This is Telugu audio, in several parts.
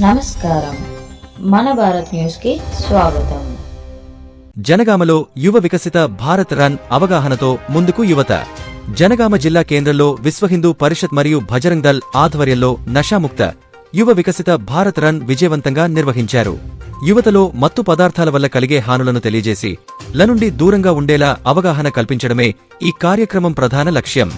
నమస్కారం. మన భారత్ న్యూస్కి స్వాగతం. జనగామలో యువ వికసిత భారత్ రన్ అవగాహనతో ముందుకు యువత. జనగామ జిల్లా కేంద్రంలో విశ్వ హిందూ పరిషత్ మరియు భజరంగ్ దల్ ఆధ్వర్యంలో నషాముక్త యువ వికసిత భారత్ రన్ విజయవంతంగా నిర్వహించారు. యువతలో మత్తు పదార్థాల వల్ల కలిగే హానులను తెలియజేసి ల నుండి దూరంగా ఉండేలా అవగాహన కల్పించడమే ఈ కార్యక్రమం ప్రధాన లక్ష్యం.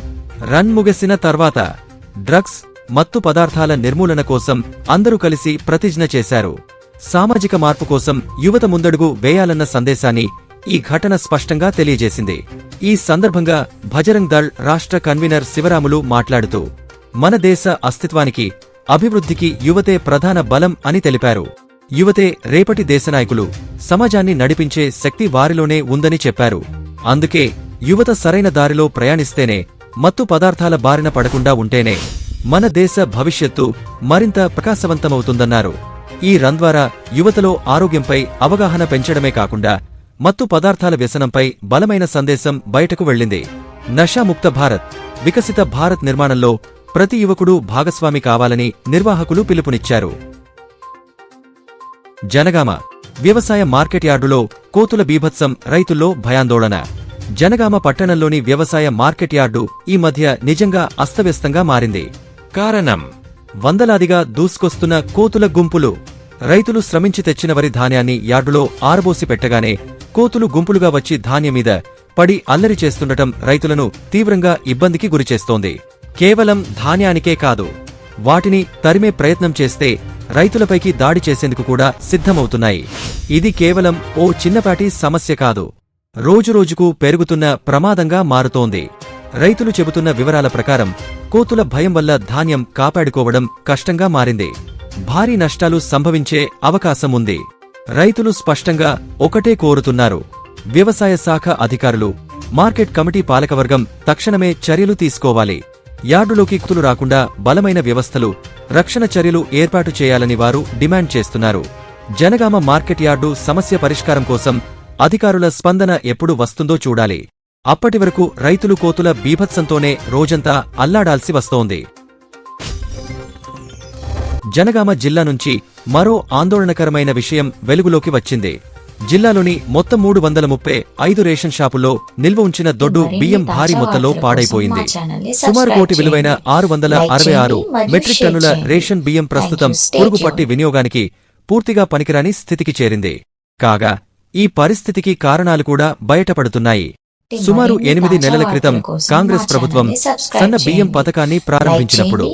రన్ ముగిసిన తర్వాత డ్రగ్స్ మత్తు పదార్థాల నిర్మూలన కోసం అందరూ కలిసి ప్రతిజ్ఞ చేశారు. సామాజిక మార్పు కోసం యువత ముందడుగు వేయాలన్న సందేశాన్ని ఈ ఘటన స్పష్టంగా తెలియజేసింది. ఈ సందర్భంగా భజరంగ్ దళ్ రాష్ట్ర కన్వీనర్ శివరాములు మాట్లాడుతూ మన దేశ అస్తిత్వానికి అభివృద్ధికి యువతే ప్రధాన బలం అని తెలిపారు. యువతే రేపటి దేశనాయకులు సమాజాన్ని నడిపించే శక్తి వారిలోనే ఉందని చెప్పారు. అందుకే యువత సరైన దారిలో ప్రయాణిస్తేనే మత్తు పదార్థాల బారిన పడకుండా ఉంటేనే మన దేశ భవిష్యత్తు మరింత ప్రకాశవంతమవుతుందన్నారు. ఈ రన్ ద్వారా యువతలో ఆరోగ్యంపై అవగాహన పెంచడమే కాకుండా మత్తు పదార్థాల వ్యసనంపై బలమైన సందేశం బయటకు వెళ్ళింది నషాముక్త భారత్ వికసిత భారత్ నిర్మాణంలో ప్రతి యువకుడు భాగస్వామి కావాలని నిర్వాహకులు పిలుపునిచ్చారు. జనగామ వ్యవసాయ మార్కెట్ యార్డులో కోతుల బీభత్సం రైతుల్లో భయాందోళన. జనగామ పట్టణంలోని వ్యవసాయ మార్కెట్ యార్డు ఈ మధ్య నిజంగా అస్తవ్యస్తంగా మారింది. కారణం. వందలాదిగా దూసుకొస్తున్న కోతుల గుంపులు. రైతులు శ్రమించి తెచ్చిన వరి ధాన్యాన్ని యార్డులో ఆరబోసి పెట్టగానే కోతులు గుంపులుగా వచ్చి ధాన్యం మీద పడి అల్లరి చేస్తుండటం రైతులను తీవ్రంగా ఇబ్బందికి గురిచేస్తోంది కేవలం ధాన్యానికే కాదు వాటిని తరిమే ప్రయత్నం చేస్తే రైతులపైకి దాడి చేసేందుకు కూడా సిద్ధమవుతున్నాయి. ఇది కేవలం ఓ చిన్నపాటి సమస్య కాదు. రోజురోజుకు పెరుగుతున్న ప్రమాదంగా మారుతోంది. రైతులు చెబుతున్న వివరాల ప్రకారం కోతుల భయం వల్ల ధాన్యం కాపాడుకోవడం కష్టంగా మారింది. భారీ నష్టాలు సంభవించే అవకాశం ఉంది. రైతులు స్పష్టంగా ఒకటే కోరుతున్నారు. వ్యవసాయ శాఖ అధికారులు మార్కెట్ కమిటీ పాలకవర్గం తక్షణమే చర్యలు తీసుకోవాలి. యార్డులోకి కుతులు రాకుండా బలమైన వ్యవస్థలు రక్షణ చర్యలు ఏర్పాటు చేయాలని వారు డిమాండ్ చేస్తున్నారు. జనగామ మార్కెట్ యార్డు సమస్య పరిష్కారం కోసం అధికారుల స్పందన ఎప్పుడు వస్తుందో చూడాలి. అప్పటి వరకు రైతులు కోతుల బీభత్సంతోనే రోజంతా అల్లాడాల్సి వస్తోంది జనగామ జిల్లా నుంచి మరో ఆందోళనకరమైన విషయం వెలుగులోకి వచ్చింది జిల్లాలోని మొత్తం మూడు వందల ముప్పై ఐదు రేషన్ షాపుల్లో నిల్వ ఉంచిన దొడ్డు బియ్యం భారీ మొత్తంలో పాడైపోయింది సుమారు కోటి విలువైన. ఆరు వందల అరవై ఆరు మెట్రిక్ టన్నుల. రేషన్ బియ్యం ప్రస్తుతం Thank you. Stay పురుగు పట్టి tuned. వినియోగానికి పూర్తిగా పనికిరాని స్థితికి చేరింది కాగా ఈ పరిస్థితికి కారణాలు కూడా బయటపడుతున్నాయి సుమారు ఎనిమిది నెలల క్రితం కాంగ్రెస్ ప్రభుత్వం సన్న బియ్యం. పథకాన్ని ప్రారంభించినప్పుడు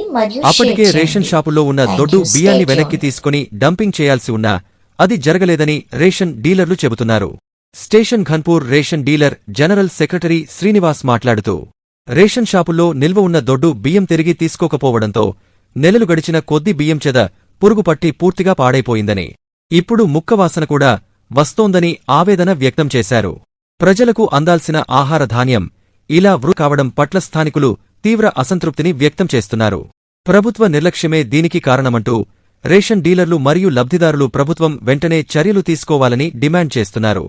అప్పటికే రేషన్. షాపుల్లో ఉన్న దొడ్డు బియ్యాన్ని వెనక్కి. తీసుకుని డంపింగ్ చేయాల్సి ఉన్నా అది జరగలేదని రేషన్ డీలర్లు చెబుతున్నారు station Ghanpur ration dealer general secretary Srinivas మాట్లాడుతూ రేషన్ షాపుల్లో నిల్వ ఉన్న దొడ్డు బియ్యం తిరిగి తీసుకోకపోవడంతో నెలలు గడిచిన కొద్ది బియ్యం చెద పురుగుపట్టి పూర్తిగా పాడైపోయిందని ఇప్పుడు ముక్కవాసన కూడా వస్తోందని ఆవేదన వ్యక్తం చేశారు ప్రజలకు అందాల్సిన ఆహార ధాన్యం ఇలా వృ కావడం పట్ల స్థానికులు తీవ్ర అసంతృప్తిని వ్యక్తం చేస్తున్నారు. ప్రభుత్వ నిర్లక్ష్యమే దీనికి కారణమంటూ రేషన్ డీలర్లు మరియు లబ్ధిదారులు ప్రభుత్వం వెంటనే చర్యలు తీసుకోవాలని డిమాండ్ చేస్తున్నారు.